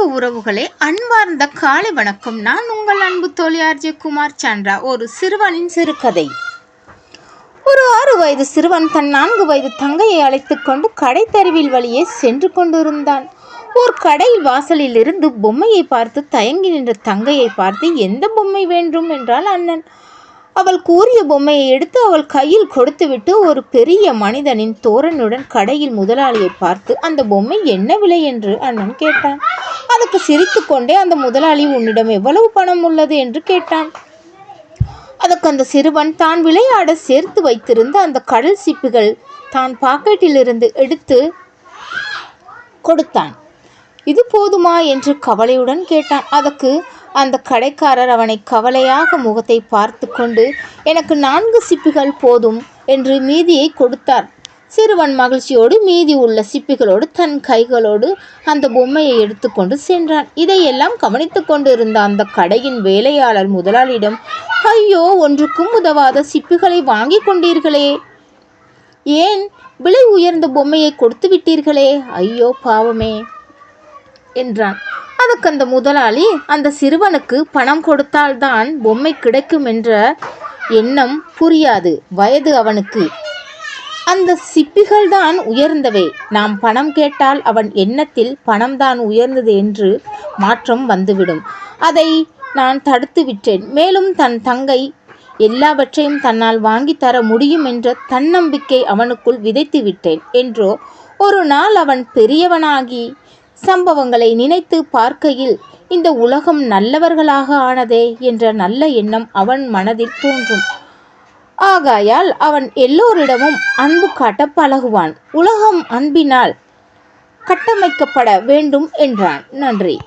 அன்பு உறவுகளே அன்பார்ந்த காலை வணக்கம். நான் உங்கள் அன்பு தோழி ஆர்ஜே குமார் சந்திரா ஒரு சிறுவனின் சிறுகதை. ஒரு ஆறு வயது சிறுவன் தன் நான்கு வயது தங்கையை அழைத்து கொண்டு கடை தெருவில் வழியே சென்று கொண்டிருந்தான். ஒரு கடையில் வாசலில் இருந்து பொம்மையை பார்த்து தயங்கி நின்ற தங்கையை பார்த்து எந்த பொம்மை வேண்டும்? என்றால் அண்ணன். அவள் கூறிய பொம்மையை எடுத்து அவள் கையில் கொடுத்துவிட்டு ஒரு பெரிய மனிதனின் தோரனுடன் கடையில் முதலாளியை பார்த்து அந்த பொம்மை என்ன விலை? என்று அண்ணன் கேட்டான். அதுக்கு சிரித்துக்கொண்டே அந்த முதலாளி உன்னிடம் எவ்வளவு பணம் உள்ளது என்று கேட்டான். அதுக்கு அந்த சிறுவன் தான் விளையாட சேர்த்து வைத்திருந்த அந்த கடல் சிப்பிகள் தான் பாக்கெட்டிலிருந்து எடுத்து கொடுத்தான். இது போதுமா என்று கவலையுடன் கேட்டான். அதற்கு அந்த கடைக்காரர் அவனை கவலையாக முகத்தை பார்த்து கொண்டு எனக்கு நான்கு சிப்பிகள் போதும் என்று மீதியை கொடுத்தார். சிறுவன் மகிழ்ச்சியோடு மீதி உள்ள சிப்பிகளோடு தன் கைகளோடு அந்த பொம்மையை எடுத்துக்கொண்டு சென்றான். இதையெல்லாம் கவனித்து கொண்டிருந்த அந்த கடையின் வேலையாளர் முதலாளியிடம் ஐயோ ஒன்றுக்கும் உதவாத சிப்பிகளை வாங்கி கொண்டீர்களே. ஏன் விலை உயர்ந்த பொம்மையை கொடுத்து விட்டீர்களே? ஐயோ பாவமே என்றான். அதுக்கு அந்த முதலாளி அந்த சிறுவனுக்கு பணம் கொடுத்தால்தான் பொம்மை கிடைக்கும் என்ற எண்ணம் புரியாது. வயது அவனுக்கு அந்த சிப்பிகள் தான் உயர்ந்தவை. நாம் பணம் கேட்டால் அவன் எண்ணத்தில் பணம்தான் உயர்ந்தது என்று மாற்றம் வந்துவிடும். அதை நான் தடுத்து விட்டேன். மேலும் தன் தங்கை எல்லாவற்றையும் தன்னால் வாங்கி தர முடியும் என்ற தன்னம்பிக்கை அவனுக்குள் விதைத்து விட்டேன் என்றோ ஒரு நாள் அவன் பெரியவனாகி சம்பவங்களை நினைத்து பார்க்கையில் இந்த உலகம் நல்லவர்களாக ஆனதே என்ற நல்ல எண்ணம் அவன் மனதில் தோன்றும். ஆகாயால் அவன் எல்லோரிடமும் அன்பு காட்ட பழகுவான். உலகம் அன்பினால் கட்டமைக்கப்பட வேண்டும் என்றான். நன்றி.